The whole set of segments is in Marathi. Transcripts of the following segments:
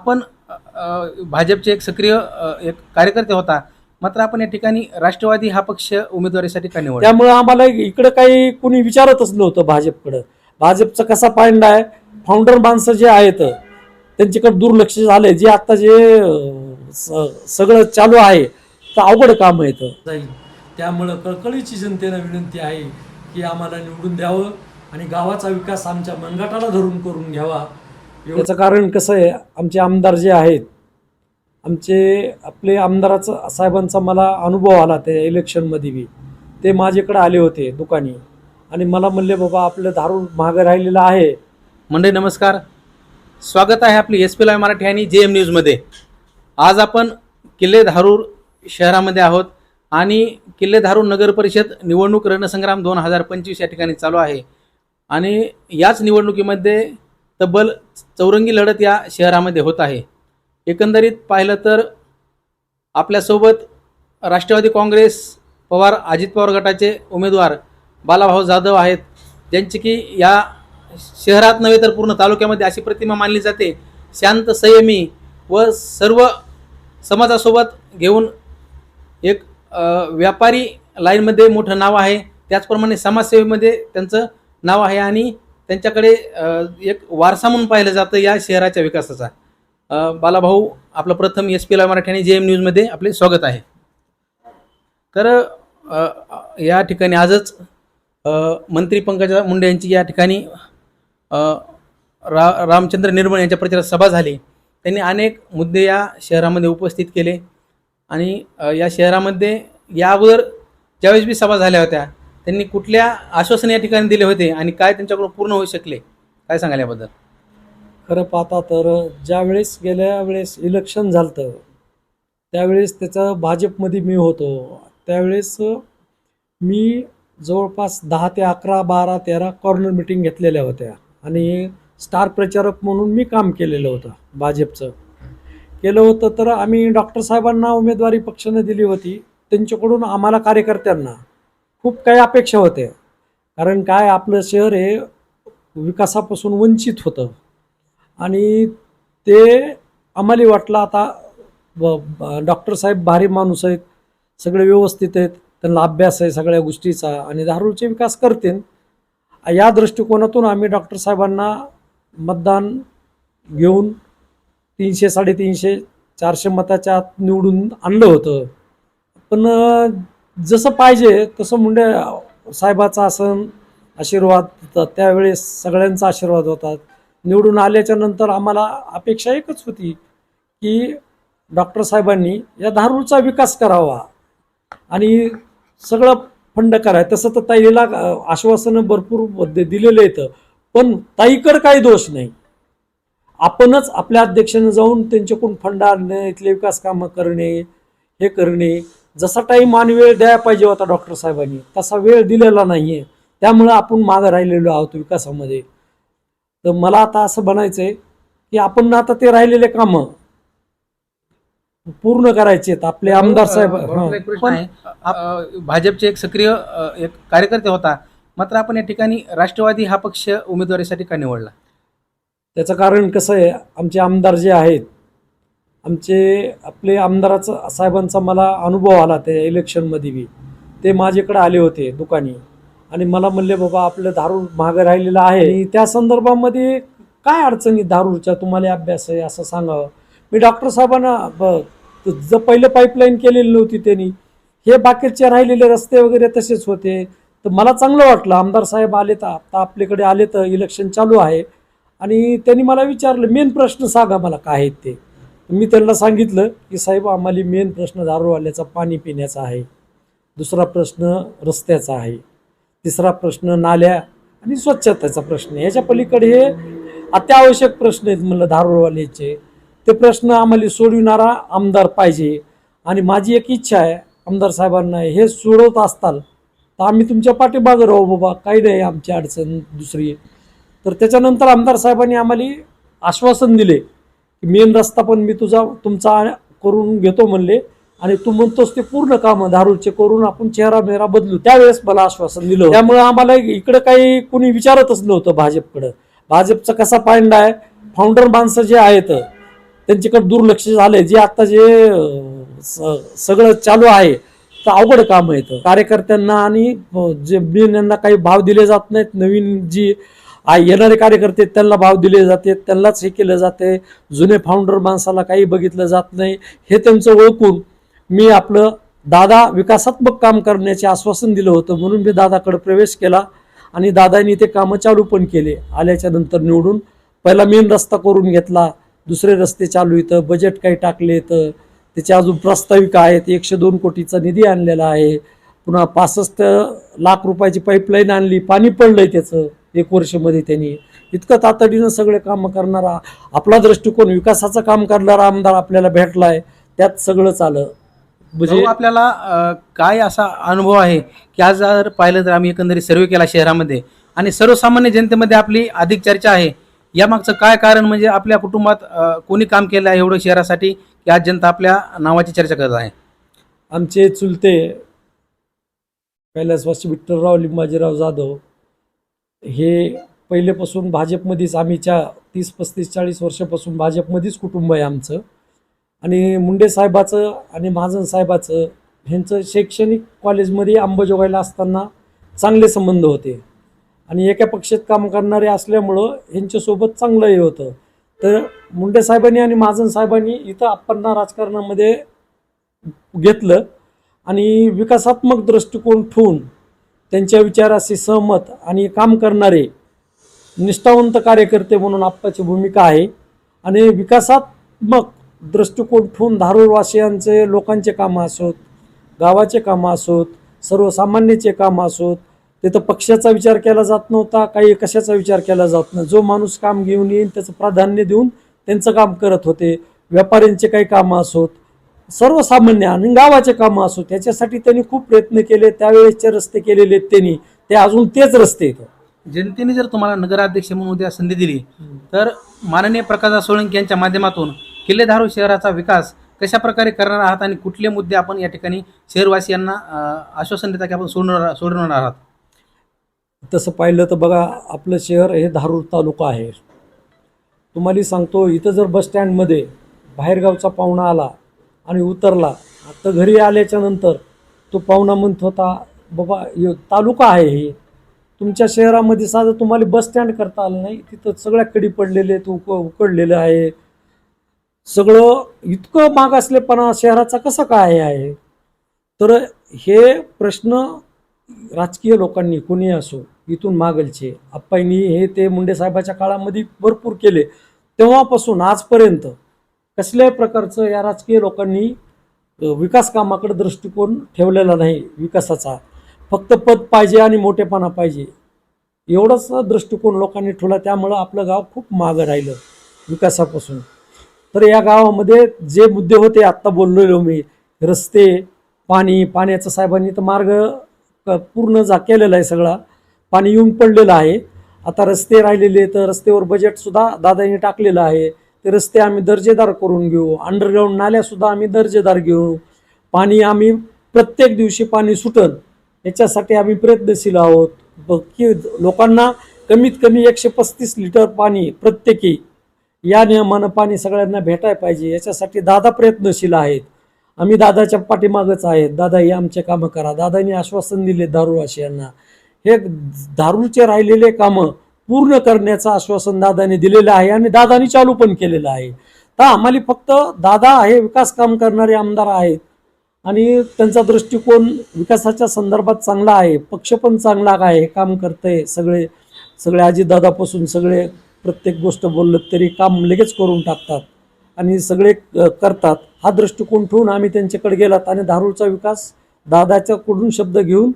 आपण भाजपचे एक सक्रिय एक कार्यकर्ते होता. मात्र आपण या ठिकाणी राष्ट्रवादी हा पक्ष उमेदवारीसाठी का निवडला? त्यामुळं आम्हाला इकडे काही कुणी विचारतच नव्हतं भाजपकडं. भाजपचा कसा पायंडा आहे? फाउंडर माणसं जे आहेत त्यांच्याकडे दुर्लक्ष झालंय. जे आता जे सगळं चालू आहे तर अवघड काम आहे. जाईल. त्यामुळं कळकळीची जनतेला विनंती आहे की आम्हाला निवडून द्यावं आणि गावाचा विकास आमच्या मनगटाला धरून करून घ्यावा. याचं कारण कसं आहे आमचे आमदार जे आहेत आमचे आपले आमदाराचं साहेबांचा मला अनुभव आला त्या इलेक्शनमध्ये बी. ते माझ्याकडे आले होते दुकानी. आणि मला म्हणले बाबा आपलं दारू महाग राहिलेलं आहे. मंडळी नमस्कार. स्वागत आहे आपली एस पी लाय मराठी आणि जे एम न्यूजमध्ये आज आपण किल्ले धारूर शहरामध्ये आहोत आणि किल्ले धारूर नगर परिषद निवडणूक रणसंग्राम दोन हजार पंचवीस या ठिकाणी चालू आहे. आणि याच निवडणुकीमध्ये तब्बल चौरंगी लढत या शहरामध्ये होत आहे. एकंदरीत पाहिलं तर आपल्यासोबत राष्ट्रवादी काँग्रेस पवार अजित पवार गटाचे उमेदवार बालाभाऊ जाधव आहेत. ज्यांची की या शहरात नव्हे तर पूर्ण तालुक्यामध्ये अशी प्रतिमा मानली जाते. शांत संयमी व सर्व समाजासोबत घेऊन एक व्यापारी लाईनमध्ये मोठं नाव आहे. त्याचप्रमाणे समाजसेवेमध्ये त्यांचं नाव आहे आणि त्यांच्याकडे एक वारसा म्हणून पाहिलं जातं या शहराच्या विकासाचा. बालाभाऊ आपलं प्रथम एस पी ला मराठी आणि जे एम न्यूजमध्ये आपले स्वागत आहे. तर या ठिकाणी आजच मंत्री पंकजा मुंडे यांची या ठिकाणी रा रामचंद्र निर्मळ यांच्या प्रचारात सभा झाली. त्यांनी अनेक मुद्दे या शहरामध्ये उपस्थित केले. आणि या शहरामध्ये या अगोदर ज्यावेळेस बी सभा झाल्या होत्या त्यांनी कुठल्या आश्वासन या ठिकाणी दिले होते आणि काय त्यांच्याकडून पूर्ण होऊ शकले? काय सांगाल याबद्दल? खरं पाहता तर ज्यावेळेस गेल्या वेळेस इलेक्शन झालं त्यावेळेस त्याचं भाजपमध्ये मी होतो. त्यावेळेस मी जवळपास दहा ते अकरा बारा तेरा कॉर्नर मिटिंग घेतलेल्या होत्या आणि स्टार प्रचारक म्हणून मी काम केलेलं होतं भाजपचं. केलं होतं तर आम्ही डॉक्टर साहेबांना उमेदवारी पक्षाने दिली होती त्यांच्याकडून आम्हाला कार्यकर्त्यांना. खूप काही अपेक्षा होत्या कारण काय आपलं शहर हे विकासापासून वंचित होतं. आणि ते आम्हाला वाटलं आता ब- ब- डॉक्टर साहेब भारी माणूस आहेत सगळे व्यवस्थित आहेत त्यांना अभ्यास आहे सगळ्या गोष्टीचा आणि धारूरचे विकास करतील. या दृष्टिकोनातून आम्ही डॉक्टर साहेबांना मतदान घेऊन तीनशे साडेतीनशे चारशे मताच्या आत निवडून आणलं होतं. पण जसं पाहिजे तसं मुंडे साहेबाचा आसन आशीर्वाद होता. त्यावेळेस सगळ्यांचा आशीर्वाद होता निवडून आल्याच्यानंतर आम्हाला अपेक्षा एकच होती की डॉक्टर साहेबांनी या धारूरचा विकास करावा. आणि सगळं फंड कराय तसं तर ताईला आश्वासनं भरपूर दिलेलं येतं पण ताईकडं काही दोष नाही. आपणच आपल्या अध्यक्षानं जाऊन त्यांच्याकडून फंड आणणे इथले विकास कामं करणे हे करणे. जसा टाईम आणि वेळ द्यायला पाहिजे होता डॉक्टर साहेबांनी तसा वेळ दिलेला नाही आहे त्यामुळं आपण मागं राहिलेलो आहोत विकासामध्ये. तर मला आता असं बनायचं आहे की आपण आता ते राहिलेले कामं पूर्ण करायचे आपले आमदार साहेब भाजपचे एक सक्रिय एक कार्यकर्ते होता. मात्र आपण या ठिकाणी राष्ट्रवादी हा पक्ष उमेदवारीसाठी का निवडला? त्याचं कारण कसं आहे आमचे आमदार जे आहेत आमचे आपले आमदाराचं साहेबांचा मला अनुभव आला त्या इलेक्शनमध्ये बी. ते माझ्याकडे आले होते दुकानी. आणि मला म्हणले बाबा आपलं दारू महाग राहिलेलं आहे. आणि त्या संदर्भामध्ये काय अडचणी दारूच्या? तुम्हाला अभ्यास आहे असं सांगावं मी डॉक्टर साहेबांना ब- ज पहिलं पाईपलाईन केलेली नव्हती त्यांनी. हे बाकीचे राहिलेले रस्ते वगैरे तसेच होते. तर मला चांगलं वाटलं. आमदार साहेब आले तर आता आपल्याकडे आले तर इलेक्शन चालू आहे. आणि त्यांनी मला विचारलं मेन प्रश्न सांगा मला काय आहेत ते? मी त्यांना सांगितलं की साहेब आम्हाला मेन प्रश्न दारूवाल्याचा पाणी पिण्याचा आहे. दुसरा प्रश्न रस्त्याचा आहे. तिसरा प्रश्न नाल्या आणि स्वच्छतेचा प्रश्न याच्या ह्याच्या पलीकडे हे अत्यावश्यक प्रश्न आहेत म्हणलं दारूवाल्याचे. ते प्रश्न आम्हाला सोडविणारा आमदार पाहिजे. आणि माझी एक इच्छा आहे आमदार साहेबांना हे सोडवत असताल तर आम्ही तुमच्या पाठीमागं राहू बाबा. काही नाही आमची अडचण दुसरी तर त्याच्यानंतर आमदार साहेबांनी आम्हाला आश्वासन दिले. मेन रस्ता पण मी तुझा तुमचा करून घेतो म्हणले. आणि तू म्हणतोस ते पूर्ण कामं दारूचे करून आपण चेहरा मेहरा बदलू. त्यावेळेस मला आश्वासन दिलं त्यामुळे आम्हाला इकडं काही कुणी विचारतच नव्हतं भाजपकडं. भाजपचा कसा पायंडा आहे? फाउंडर माणसं जे आहेत त्यांच्याकडे दुर्लक्ष झालंय. जे आता जे स- सगळं चालू आहे तर अवघड काम आहे कार्यकर्त्यांना आणि जे बिन यांना काही भाव दिले जात नाहीत. नवीन जी येणारे कार्यकर्ते आहेत, त्यांना भाव दिले जाते त्यांनाच हे केलं जाते. जुने फाउंडर माणसाला काही बघितलं जात नाही. हे त्यांचं ओळखून मी आपलं दादा विकासात्मक काम करण्याचे आश्वासन दिलं होतं. म्हणून मी दादाकडे प्रवेश केला आणि दादानी ते कामं चालू पण केले. आल्याच्यानंतर निवडून पहिला मेन रस्ता करून घेतला. दुसरे रस्ते चालू इथं. बजेट काही टाकले तर त्याचे अजून प्रस्ताविका आहेत. एकशे दोन कोटीचा निधी आणलेला आहे. पुन्हा पासष्ट लाख रुपयाची पाईपलाईन आणली. पाणी पडलं आहे त्याचं. एक वर्षमध्ये त्यांनी. इतकं तातडीनं सगळे कामं करणारा आपला दृष्टिकोन विकासाचं काम करणारा आमदार आपल्याला भेटलाय. त्यात सगळंच आलं म्हणजे आपल्याला काय असा अनुभव आहे की आज जर पाहिलं तर आम्ही एकंदरीत सर्वे केला शहरामध्ये आणि सर्वसामान्य जनतेमध्ये आपली अधिक चर्चा आहे. यामागचं काय कारण म्हणजे आपल्या कुटुंबात कोणी काम केलं आहे एवढं शहरासाठी की आज जनता आपल्या नावाची चर्चा करत आहे? आमचे चुलते कैलासवासी विठ्ठलराव लिंबाजीराव जाधव हे पहिलेपासून भाजपमध्येच आम्हीच्या तीस पस्तीस चाळीस वर्षापासून भाजपमध्येच कुटुंब आहे आमचं. आणि मुंडे साहेबाचं आणि महाजन साहेबाचं ह्यांचं शैक्षणिक कॉलेजमध्ये अंबाजोगाईला असताना चांगले संबंध होते. आणि एका पक्षात काम करणारे असल्यामुळं ह्यांच्यासोबत चांगलं हे होतं. तर मुंडे साहेबांनी आणि महाजन साहेबांनी इथं आपणना राजकारणामध्ये घेतलं आणि विकासात्मक दृष्टिकोन ठेवून त्यांच्या विचाराशी सहमत आणि काम करणारे निष्ठावंत कार्यकर्ते म्हणून आप्पाची भूमिका आहे. आणि विकासात्मक दृष्टिकोन ठेवून धारूरवासियांचे लोकांचे कामं असोत गावाचे कामं असोत सर्वसामान्याचे कामं असोत. तिथं पक्षाचा विचार केला जात नव्हता काही कशाचा विचार केला जात नाही. जो माणूस काम घेऊन येईल त्याचं प्राधान्य देऊन त्यांचं काम करत होते. व्यापाऱ्यांचे काही कामं असोत सर्वसामान्य आणि गावाचे कामं असो त्याच्यासाठी त्यांनी खूप प्रयत्न केले. त्यावेळेसचे रस्ते केलेले त्यांनी. ते अजून तेच रस्ते आहेत. जनतेने जर तुम्हाला नगराध्यक्ष म्हणून उद्या संधी दिली तर माननीय प्रकाश सोळंकी यांच्या माध्यमातून किल्ले धारूर शहराचा विकास कशा प्रकारे करणार आहात आणि कुठले मुद्दे आपण या ठिकाणी शहरवासियांना आश्वासन देता की आपण सोडणार सोडवणार आहात? तसं पाहिलं तर बघा आपलं शहर हे धारूर तालुका आहे. तुम्हाला सांगतो इथं जर बस स्टँडमध्ये बाहेरगावचा पाहुणा आला आणि उतरला. आता घरी आल्याच्यानंतर तो पाहुणा म्हणत होता बाबा तालुका आहे हे. तुमच्या शहरामध्ये साधं तुम्हाला बस स्टँड करता आलं नाही. तिथं सगळ्या कडी पडलेले आहेत उक उकडलेलं आहे. सगळं इतकं मागासलेपणा शहराचा कसा काय आहे? तर हे प्रश्न राजकीय लोकांनी कोणी असो इथून मागलचे आप्पांनी हे ते मुंडे साहेबाच्या काळामध्ये भरपूर केले. तेव्हापासून आजपर्यंत कसल्याही प्रकारचं या राजकीय लोकांनी विकास कामाकडे दृष्टिकोन ठेवलेला नाही विकासाचा. फक्त पद पाहिजे आणि मोठेपणा पाहिजे. एवढाच दृष्टिकोन लोकांनी ठेवला त्यामुळं आपलं गाव खूप मागं राहिलं विकासापासून. तर या गावामध्ये जे मुद्दे होते आत्ता बोललेलो मी रस्ते पाणी पाण्याचं साहेबांनी तर मार्ग पूर्ण जा केलेला आहे सगळा. पाणी येऊन पडलेलं आहे. आता रस्ते राहिलेले तर रस्त्यावर बजेटसुद्धा दादांनी टाकलेलं आहे. ते रस्ते आम्ही दर्जेदार करून घेऊ. अंडरग्राऊंड नाल्यासुद्धा आम्ही दर्जेदार घेऊ. पाणी आम्ही प्रत्येक दिवशी पाणी सुटल. याच्यासाठी आम्ही प्रयत्नशील आहोत. की लोकांना कमीत कमी एकशे पस्तीस लिटर पाणी प्रत्येकी. या नियमानं पाणी सगळ्यांना भेटायला पाहिजे. याच्यासाठी दादा प्रयत्नशील आहेत. आम्ही दादाच्या पाठीमागच आहेत. दादा हे आमचे कामं करा. दादांनी आश्वासन दिले दारू यांना हे दारूचे राहिलेले कामं पूर्ण करण्याचं आश्वासन दादाने दिलेलं आहे आणि दादानी चालू पण केलेलं आहे. तर आम्हाला फक्त दादा हे विकास काम करणारे आमदार आहेत आणि त्यांचा दृष्टिकोन विकासाच्या संदर्भात चांगला आहे पक्ष पण चांगला आहे काम करतंय सगळे सगळे आजीदादापासून सगळे प्रत्येक गोष्ट बोललं तरी काम लगेच करून टाकतात आणि सगळे करतात. हा दृष्टिकोन ठेवून आम्ही त्यांच्याकडे गेलात आणि धारूरचा विकास दादाच्याकडून शब्द घेऊन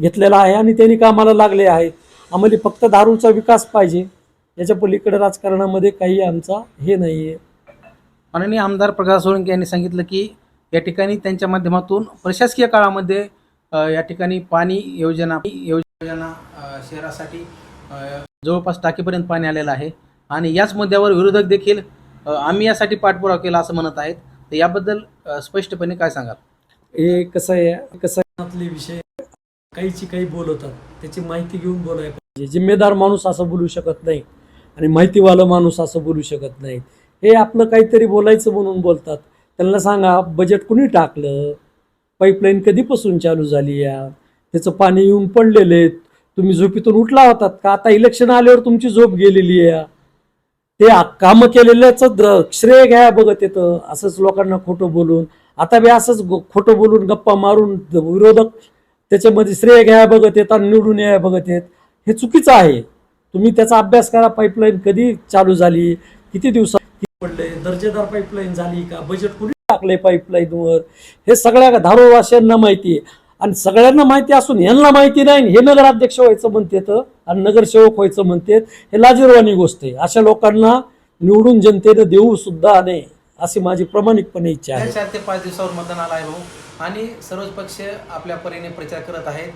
घेतलेला आहे आणि त्यांनी कामाला लागले आहेत. आम्हाला फक्त दारूचा विकास पाहिजे. याच्या पलीकडे राजकारणामध्ये काही आमचा हे नाही आहे माननीय आमदार प्रकाश सोळंके यांनी सांगितलं की या ठिकाणी त्यांच्या माध्यमातून प्रशासकीय काळामध्ये या ठिकाणी पाणी योजना योजना शहरासाठी जवळपास टाकीपर्यंत पाणी आलेलं आहे. आणि याच मुद्द्यावर विरोधक देखील आम्ही यासाठी पाठपुरावा केला असं म्हणत आहेत. तर याबद्दल स्पष्टपणे काय सांगाल? हे कसं आहे कसं विषय काहीची काही बोलवतात त्याची माहिती घेऊन बोलायला पाहिजे. जिम्मेदार माणूस असं बोलू शकत नाही आणि माहितीवालं माणूस असं बोलू शकत नाही हे आपलं काहीतरी बोलायचं म्हणून बोलतात. त्यांना सांगा बजेट कुणी टाकलं? पाईपलाईन कधीपासून चालू झाली या? त्याचं पाणी येऊन पडलेलं आहे. तुम्ही झोपीतून उठला होतात का? आता इलेक्शन आल्यावर तुमची झोप गेलेली आहे ते कामं केलेल्याचं द्र श्रेय घ्या बघत येतं. असंच लोकांना खोटं बोलून आता बी असंच खोटं बोलून गप्पा मारून विरोधक त्याच्यामध्ये श्रेय घ्या बघत येत आणि निवडून या बघत येत हे चुकीचं आहे. तुम्ही त्याचा अभ्यास करा पाईपलाईन कधी चालू झाली किती दिवसात किती पडले दर्जेदार पाईपलाईन झाली का बजेट कुणी टाकले पाईपलाईनवर हे सगळ्या धारोवाशांना माहिती आहे. आणि सगळ्यांना माहिती असून यांना माहिती नाही हे नगराध्यक्ष व्हायचं म्हणतेत आणि नगरसेवक व्हायचं म्हणतेत हे लाजीरवाणी गोष्ट आहे. अशा लोकांना निवडून जनतेनं देऊ सुद्धा नाही अशी माझी प्रामाणिकपणे इच्छा आहे. चार ते पाच दिवसावर मतदान आलं आहे भाऊ. आणि सर्वच पक्ष आपल्या परीने प्रचार करत आहेत.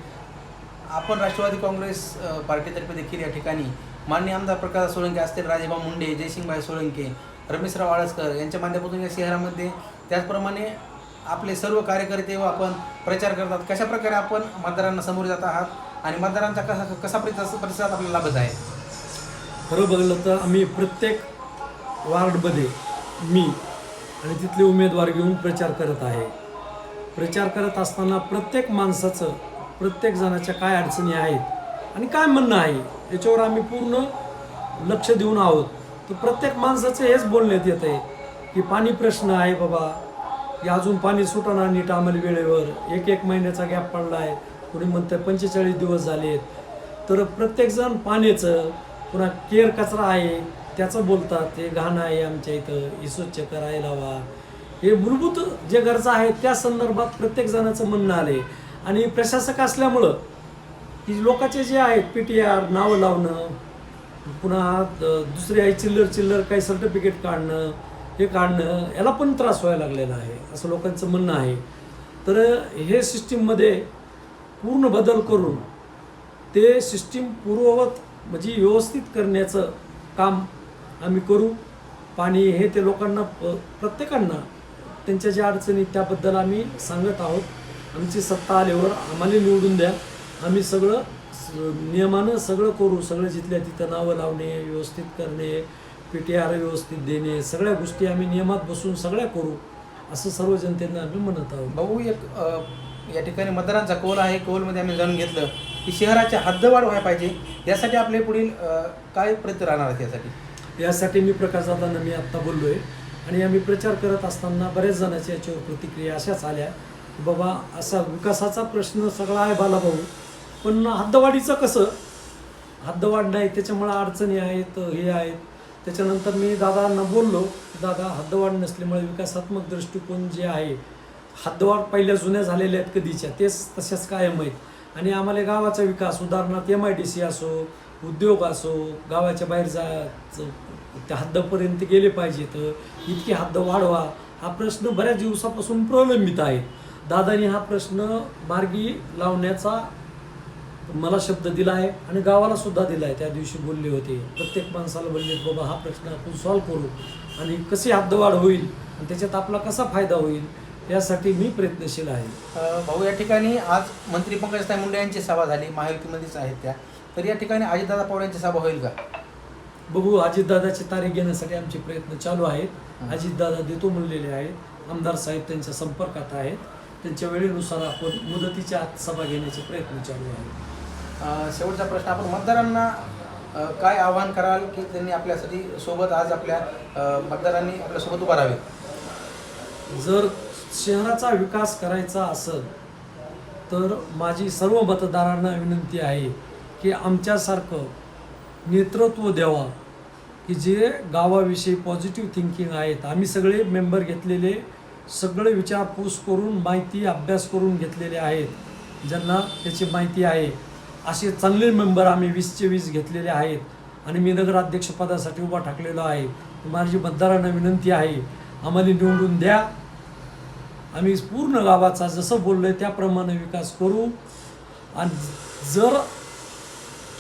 आपण राष्ट्रवादी काँग्रेस पार्टीतर्फे देखील या ठिकाणी माननीय आमदार प्रकाश सोळंके असतील राजेभाऊ मुंडे जयसिंगभाई सोळंके रमेशराव आळसकर यांच्या माध्यमातून या शहरामध्ये. त्याचप्रमाणे आपले सर्व कार्यकर्ते व आपण प्रचार करतात. कशा प्रकारे आपण मतदारांना समोर जात आहात आणि मतदारांचा कसा कसा प्रतिसाद प्रतिसाद आपल्याला लाभत आहे? खरं बघलं तर आम्ही प्रत्येक वार्डमध्ये मी आणि तिथले उमेदवार घेऊन प्रचार करत आहे. प्रचार करत असताना प्रत्येक माणसाचं प्रत्येक जणाच्या काय अडचणी आहेत आणि काय म्हणणं आहे याच्यावर आम्ही पूर्ण लक्ष देऊन आहोत. तर प्रत्येक माणसाचं हेच बोलण्यात येत आहे की पाणी प्रश्न आहे बाबा. की अजून पाणी सुटणार नीट आम्हाला वेळेवर. एक एक महिन्याचा गॅप पडला आहे कोणी म्हणतं पंचेचाळीस दिवस झालेत. तर प्रत्येकजण पाण्याचं पुन्हा केर कचरा आहे. त्याचं बोलतात हे घाण आहे आमच्या इथं हे स्वच्छ करायला हवा हे मूलभूत जे गरजा आहेत त्या संदर्भात प्रत्येक जणाचं म्हणणं आले आणि प्रशासक असल्यामुळं की लोकांचे जे आहेत पी टी आर नावं लावणं पुन्हा दुसरे दुसरी आहे चिल्लर चिल्लर काही सर्टिफिकेट काढणं हे काढणं याला पण त्रास व्हायला लागलेला आहे असं लोकांचं म्हणणं आहे. तर हे सिस्टीममध्ये पूर्ण बदल करून ते सिस्टीम पूर्ववत म्हणजे व्यवस्थित करण्याचं काम आम्ही करू. पाणी हे ते लोकांना प- प्रत्येकांना त्यांच्या ज्या अडचणी त्याबद्दल आम्ही सांगत आहोत. आमची सत्ता आल्यावर आम्हाला निवडून द्या. आम्ही सगळं स- नियमानं सगळं करू. सगळं जिथल्या तिथं नावं लावणे व्यवस्थित करणे पी टी आर व्यवस्थित देणे सगळ्या गोष्टी आम्ही नियमात बसून सगळ्या करू असं सर्व जनतेनं आम्ही म्हणत आहोत. भाऊ एक या ठिकाणी मतदारांचा कौल आहे. कौलमध्ये आम्ही जाणून घेतलं की शहराच्या हद्दवाढ व्हायला पाहिजे. यासाठी आपले पुढील काय प्रयत्न राहणार आहेत यासाठी? यासाठी मी प्रकाशदादांना मी आत्ता बोललो आहे आणि आम्ही प्रचार करत असताना बऱ्याच जणांच्या याच्यावर प्रतिक्रिया अशाच आल्या की बाबा असा विकासाचा प्रश्न सगळा आहे बालाभाऊ पण हद्दवाढीचं कसं? हद्दवाढ नाही त्याच्यामुळे अडचणी आहेत हे आहेत. त्याच्यानंतर मी दादांना बोललो दादा हद्दवाढ नसल्यामुळे विकासात्मक दृष्टिकोन जे आहे हद्दवाढ पहिल्या जुन्या झालेल्या आहेत कधीच्या तेच तशाच कायम आहेत. आणि आम्हाला गावाचा विकास उदाहरणार्थ एम आय डी सी असो उद्योग असो गावाच्या बाहेर जा त्या हद्दपर्यंत गेले पाहिजेत इतकी हद्द वाढवा. हा प्रश्न बऱ्याच दिवसापासून प्रलंबित आहे. दादानी हा प्रश्न मार्गी लावण्याचा मला शब्द दिला आहे आणि गावाला सुद्धा दिला आहे. त्या दिवशी बोलले होते प्रत्येक माणसाला बोलले बाबा हा प्रश्न आपण सॉल्व्ह करू आणि कशी हद्दवाढ होईल आणि त्याच्यात आपला कसा फायदा होईल यासाठी मी प्रयत्नशील आहे. भाऊ या ठिकाणी आज मंत्री पंकजताई मुंडे यांची सभा झाली. महायुतीमध्येच आहेत त्या. तर या ठिकाणी अजितदादा पवार यांची सभा होईल का? बघू अजितदादाची तारीख घेण्यासाठी आमचे प्रयत्न चालू आहेत. अजितदादा देतो म्हणलेले आहेत. आमदार साहेब त्यांच्या संपर्कात आहेत. त्यांच्या वेळेनुसार आपण मुदतीच्या आत सभा घेण्याचे प्रयत्न चालू आहेत. अ, शेवटचा प्रश्न आपण मतदारांना अ, काय आवाहन कराल की त्यांनी आपल्यासाठी सोबत आज आपल्या अ, मतदारांनी आपल्यासोबत उभा राहावे? जर शहराचा विकास करायचा असेल तर माझी सर्व मतदारांना विनंती आहे की आमच्यासारखं नेतृत्व द्यावा की जे गावाविषयी पॉझिटिव्ह थिंकिंग आहेत. आम्ही सगळे मेंबर घेतलेले सगळे विचारपूस करून माहिती अभ्यास करून घेतलेले आहेत. ज्यांना त्याची माहिती आहे असे चांगले मेंबर आम्ही वीसचे वीस घेतलेले आहेत. आणि मी नगराध्यक्षपदासाठी उभा ठाकलेलो आहे. माझी मतदारांना विनंती आहे आम्हाला निवडून द्या. आम्ही पूर्ण गावाचा जसं बोललो आहे त्याप्रमाणे विकास करू. आणि जर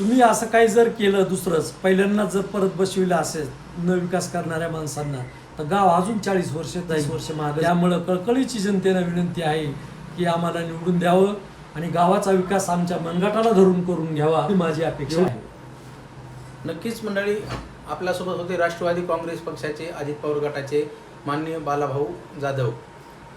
तुम्ही असं काही जर केलं दुसरंच पहिल्यांदा जर परत बसविलं असेल न विकास करणाऱ्या माणसांना तर गाव अजून चाळीस वर्ष तीस वर्ष मागे त्यामुळं कळकळीची जनतेला विनंती आहे की आम्हाला निवडून द्यावं आणि गावाचा विकास आमच्या मनगटाला धरून करून घ्यावा ही माझी अपेक्षा आहे. नक्कीच मंडळी आपल्यासोबत होते राष्ट्रवादी काँग्रेस पक्षाचे अजित पवार गटाचे माननीय बालाभाऊ जाधव.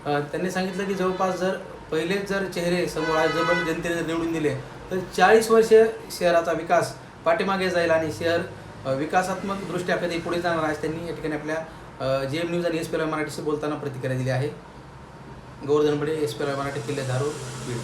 त्यांनी सांगितलं की जवळपास जर पहिलेच जर चेहरे समोर आज जर जनतेने जर निवडून दिले तर चाळीस वर्ष शहराचा विकास पाठीमागे जाईल आणि शहर विकासात्मक दृष्ट्या कधी पुढे जाणार आहे त्यांनी या ठिकाणी आपल्या जे एम न्यूज आणि एस पी मराठीशी बोलताना प्रतिक्रिया दिली आहे. Govardhan Bade S P Marathi Kille Dharur Beed.